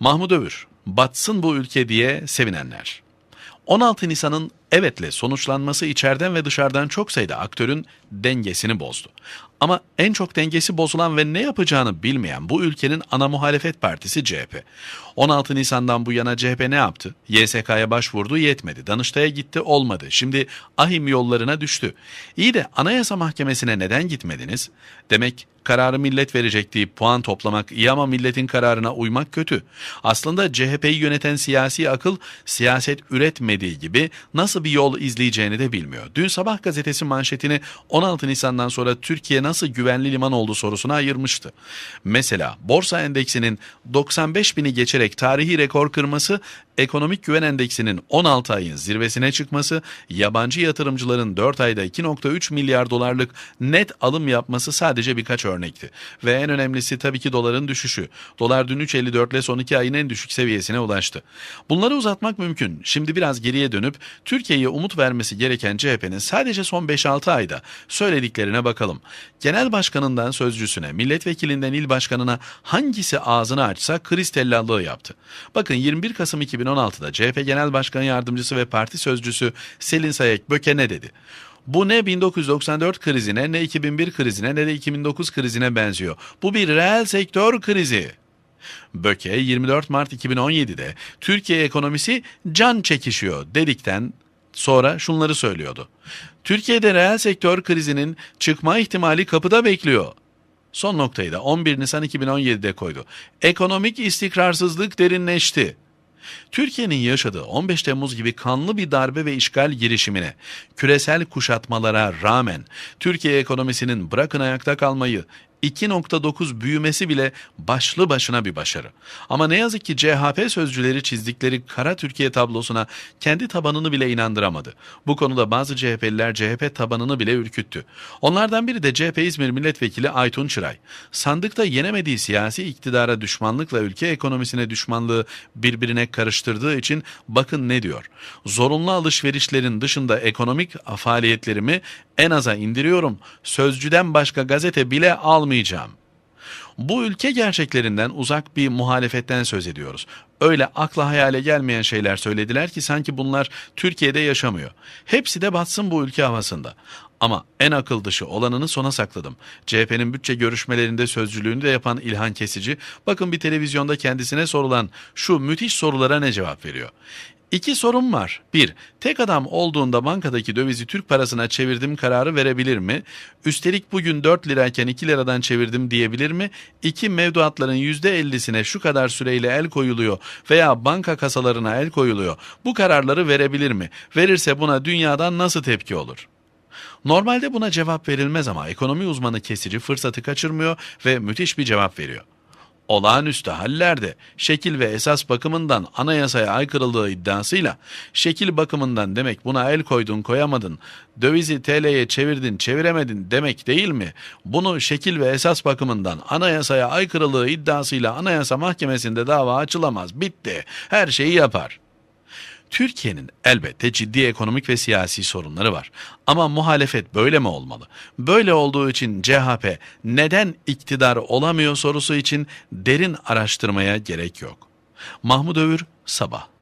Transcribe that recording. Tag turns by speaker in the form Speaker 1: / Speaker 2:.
Speaker 1: Mahmut Övür, batsın bu ülke diye sevinenler. 16 Nisan'ın evetle sonuçlanması içeriden ve dışarıdan çok sayıda aktörün dengesini bozdu. Ama en çok dengesi bozulan ve ne yapacağını bilmeyen bu ülkenin ana muhalefet partisi CHP. 16 Nisan'dan bu yana CHP ne yaptı? YSK'ya başvurdu yetmedi. Danıştay'a gitti olmadı. Şimdi ahim yollarına düştü. İyi de Anayasa Mahkemesi'ne neden gitmediniz? Demek kararı millet verecek deyip puan toplamak iyi ama milletin kararına uymak kötü. Aslında CHP'yi yöneten siyasi akıl siyaset üretmediği gibi nasıl bir yol izleyeceğini de bilmiyor. Dün Sabah gazetesi manşetini 16 Nisan'dan sonra Türkiye nasıl güvenli liman oldu sorusuna ayırmıştı. Mesela borsa endeksinin 95 bini geçerek tarihi rekor kırması, ekonomik güven endeksinin 16 ayın zirvesine çıkması, yabancı yatırımcıların 4 ayda 2.3 milyar dolarlık net alım yapması sadece birkaç örnekti. Ve en önemlisi tabii ki doların düşüşü. Dolar dün 3.54 ile son 2 ayın en düşük seviyesine ulaştı. Bunları uzatmak mümkün. Şimdi biraz geriye dönüp Türkiye'ye umut vermesi gereken CHP'nin sadece son 5-6 ayda söylediklerine bakalım. Genel başkanından sözcüsüne, milletvekilinden il başkanına hangisi ağzını açsa kriz tellallığı yaptı. Bakın 21 Kasım 2016'da CHP Genel Başkan Yardımcısı ve Parti Sözcüsü Selin Sayek Böke ne dedi? Bu ne 1994 krizine ne 2001 krizine ne de 2009 krizine benziyor. Bu bir reel sektör krizi. Böke 24 Mart 2017'de Türkiye ekonomisi can çekişiyor dedikten sonra şunları söylüyordu. Türkiye'de reel sektör krizinin çıkma ihtimali kapıda bekliyor. Son noktayı da 11 Nisan 2017'de koydu. Ekonomik istikrarsızlık derinleşti. Türkiye'nin yaşadığı 15 Temmuz gibi kanlı bir darbe ve işgal girişimine, küresel kuşatmalara rağmen Türkiye ekonomisinin bırakın ayakta kalmayı, 2.9 büyümesi bile başlı başına bir başarı. Ama ne yazık ki CHP sözcüleri çizdikleri kara Türkiye tablosuna kendi tabanını bile inandıramadı. Bu konuda bazı CHP'liler CHP tabanını bile ürküttü. Onlardan biri de CHP İzmir Milletvekili Aytun Çıray. Sandıkta yenemediği siyasi iktidara düşmanlıkla ülke ekonomisine düşmanlığı birbirine karıştırdığı için bakın ne diyor. Zorunlu alışverişlerin dışında ekonomik faaliyetlerimi en aza indiriyorum. Sözcüden başka gazete bile almayacağım. Bu ülke gerçeklerinden uzak bir muhalefetten söz ediyoruz. Öyle akla hayale gelmeyen şeyler söylediler ki sanki bunlar Türkiye'de yaşamıyor. Hepsi de batsın bu ülke havasında. Ama en akıl dışı olanını sona sakladım. CHP'nin bütçe görüşmelerinde sözcülüğünü de yapan İlhan Kesici, bakın bir televizyonda kendisine sorulan şu müthiş sorulara ne cevap veriyor. İki sorun var. Bir, tek adam olduğunda bankadaki dövizi Türk parasına çevirdim kararı verebilir mi? Üstelik bugün 4 lirayken 2 liradan çevirdim diyebilir mi? İki, mevduatların %50'sine şu kadar süreyle el koyuluyor veya banka kasalarına el koyuluyor. Bu kararları verebilir mi? Verirse buna dünyadan nasıl tepki olur? Normalde buna cevap verilmez ama ekonomi uzmanı kesici fırsatı kaçırmıyor ve müthiş bir cevap veriyor olağanüstü hallerde şekil ve esas bakımından anayasaya aykırılığı iddiasıyla şekil bakımından demek buna el koydun koyamadın, dövizi TL'ye çevirdin çeviremedin demek değil mi? Bunu şekil ve esas bakımından anayasaya aykırılığı iddiasıyla anayasa mahkemesinde dava açılamaz bitti her şeyi yapar.'' Türkiye'nin elbette ciddi ekonomik ve siyasi sorunları var. Ama muhalefet böyle mi olmalı? Böyle olduğu için CHP neden iktidar olamıyor sorusu için derin araştırmaya gerek yok. Mahmut Övür, Sabah